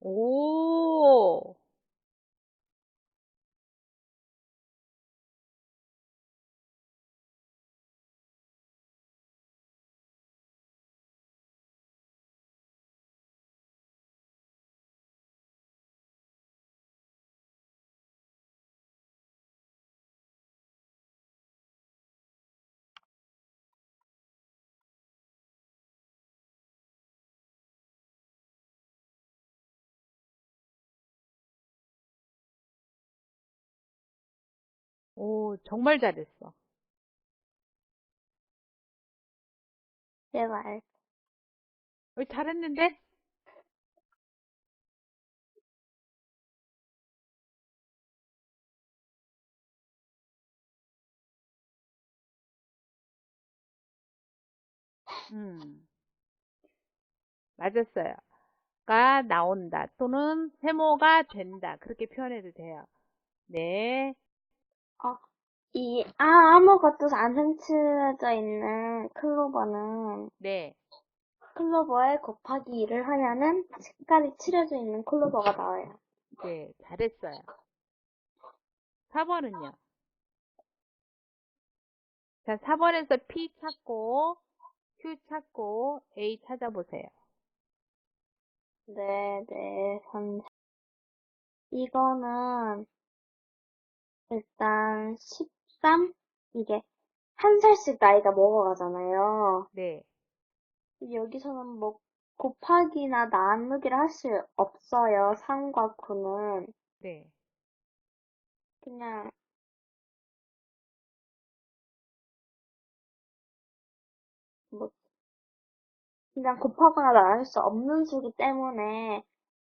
오, 오, 정말 잘했어. 제발. 어, 잘했는데? 음, 맞았어요. 가 나온다 또는 세모가 된다 그렇게 표현해도 돼요. 네, 어, 이, 아, 아무것도 안 색칠해져 있는 클로버는 네, 클로버에 곱하기 2를 하면은 색깔이 칠해져 있는 클로버가 나와요. 네, 잘했어요. 4번은요? 자, 4번에서 P 찾고 Q 찾고 A 찾아보세요. 네, 네, 선. 이거는 일단 13? 이게 한 살씩 나이가 먹어가잖아요. 네, 여기서는 뭐 곱하기나 나누기를 할 수 없어요. 3과 9는. 네, 그냥 뭐 그냥 곱하거나 나눌 수 없는 수기 때문에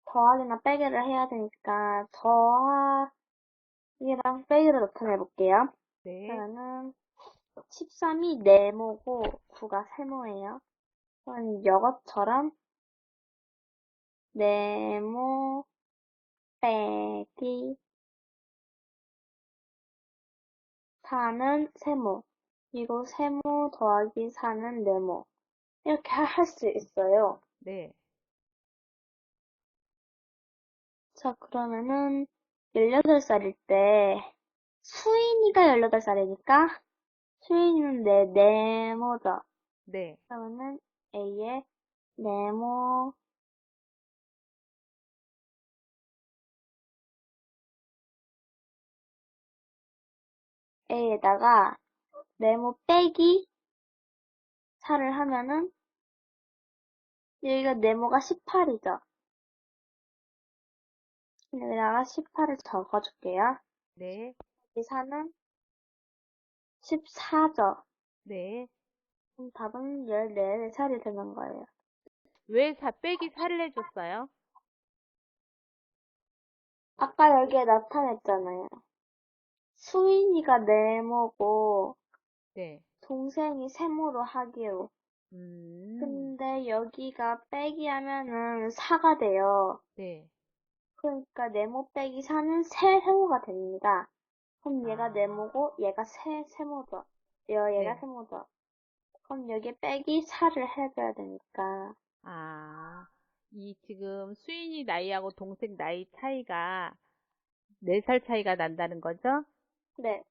더하기나 빼기를 해야 되니까 더하 기랑 빼기를 나타내 볼게요. 네, 그러면은 13이 네모고 9가 세모예요. 그럼 이것처럼 네모 빼기 4는 세모 그리고 세모 더하기 4는 네모 이렇게 할 수 있어요. 네, 자, 그러면은 18살일 때 수인이가 18살이니까 수인이는 내 네모죠. 네, 그러면은 A에 네모 A에다가 네모 빼기 4를 하면은 여기가 네모가 18이죠. 여기다가 18을 적어줄게요. 네, 이 4는 14죠. 네. 그럼 답은 14살이 되는 거예요. 왜 4 빼기 4를 해줬어요? 아까 여기에 나타냈잖아요. 수인이가 네모고 네, 동생이 세모로 하기로. 음, 근데 여기가 빼기 하면은 4가 돼요. 네, 그러니까 네모 빼기 4는 세 세모가 됩니다. 그럼 얘가 아. 네모고 얘가 세 세모죠. 얘- 얘가 네. 세모죠. 그럼 여기 빼기 4를 해줘야 되니까. 아, 이 지금 수인이 나이하고 동생 나이 차이가 4살 차이가 난다는 거죠? 네.